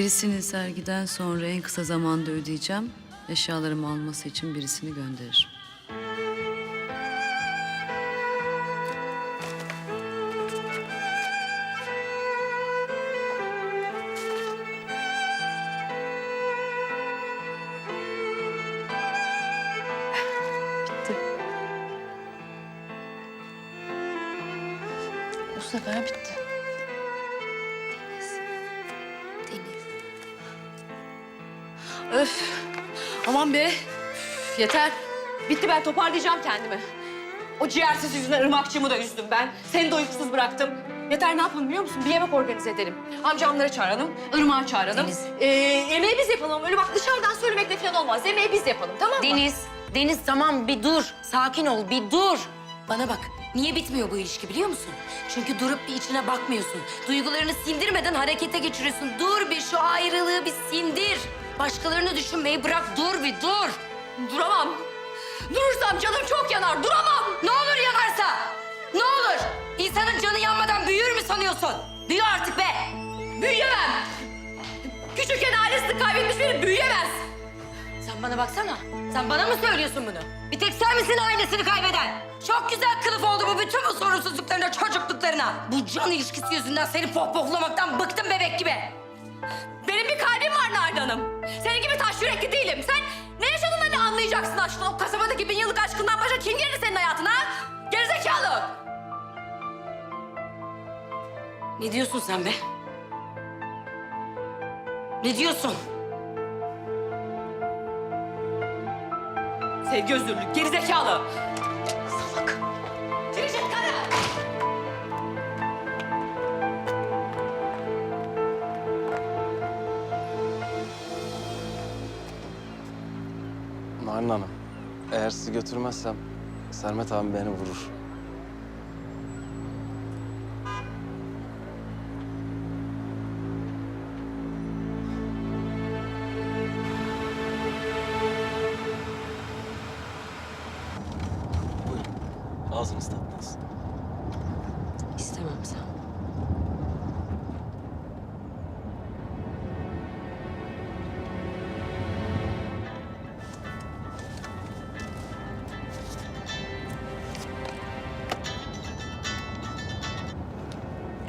Birisini sergiden sonra en kısa zamanda ödeyeceğim. Eşyalarımı alması için birisini gönderirim. Bu sefer bitti. Öf. Aman be. Üf, yeter. Bitti ben toparlayacağım kendimi. O ciğersiz yüzünden ırmakçımı da üzdüm ben. Seni de uykusuz bıraktım. Yeter ne yapalım biliyor musun? Bir yemek organize edelim. Amcamları çağıralım, ırmağı çağıralım. Deniz. Ee, yemeği biz yapalım. Öyle bak dışarıdan söylemekle falan olmaz. Yemeği biz yapalım tamam mı? Deniz, Deniz tamam bir dur. Sakin ol, bir dur. Bana bak, niye bitmiyor bu ilişki biliyor musun? Çünkü durup bir içine bakmıyorsun. Duygularını sindirmeden harekete geçiriyorsun. Dur bir şu ayrılığı bir sindir. Başkalarını düşünmeyi bırak, dur bir dur. Duramam. Durursam canım çok yanar. Duramam. Ne olur yanarsa, ne olur. İnsanın canı yanmadan büyür mü sanıyorsun? Büyü artık be. Büyüyemem. Küçükken ailesini kaybetmiş biri büyüyemez. Sen bana baksana. Sen bana mı söylüyorsun bunu? Bir tek sen misin ailesini kaybeden? Çok güzel kılıf oldu bu bütün bu sorumsuzluklarına, çocukluklarına. Bu can ilişkisi yüzünden seni pohpohlamaktan bıktım bebek gibi. Benim bir kalbim var Narda Hanım. Senin gibi taş yürekli değilim. Sen ne yaşadığında ne anlayacaksın aşkına? O kasabadaki bin yıllık aşkından başka kim girdi senin hayatına? ha? Gerizekalı. Ne diyorsun sen be? Ne diyorsun? Sevgi özürlü, gerizekalı. Salak. Hanım, eğer sizi götürmezsem Sermet abi beni vurur.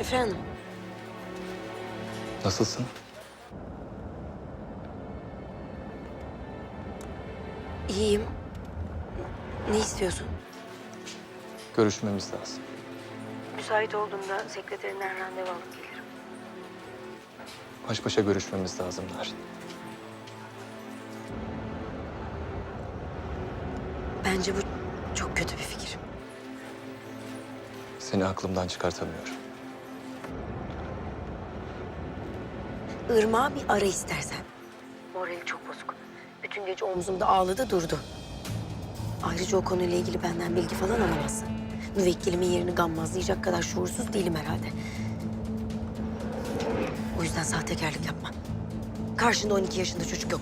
Efendim? Nasılsın? İyiyim. Ne istiyorsun? Görüşmemiz lazım. Müsait olduğumda sekreterinden randevu alıp gelirim. Baş başa görüşmemiz lazım Narin. Bence bu çok kötü bir fikir. Seni aklımdan çıkartamıyorum. Irmağı bir ara istersen. Morali çok bozuk. Bütün gece omzumda ağladı durdu. Ayrıca o konuyla ilgili benden bilgi falan alamazsın. Müvekkilimin yerini gammazlayacak kadar şuursuz değilim herhalde. O yüzden sahtekarlık yapma. Karşında 12 yaşında çocuk yok.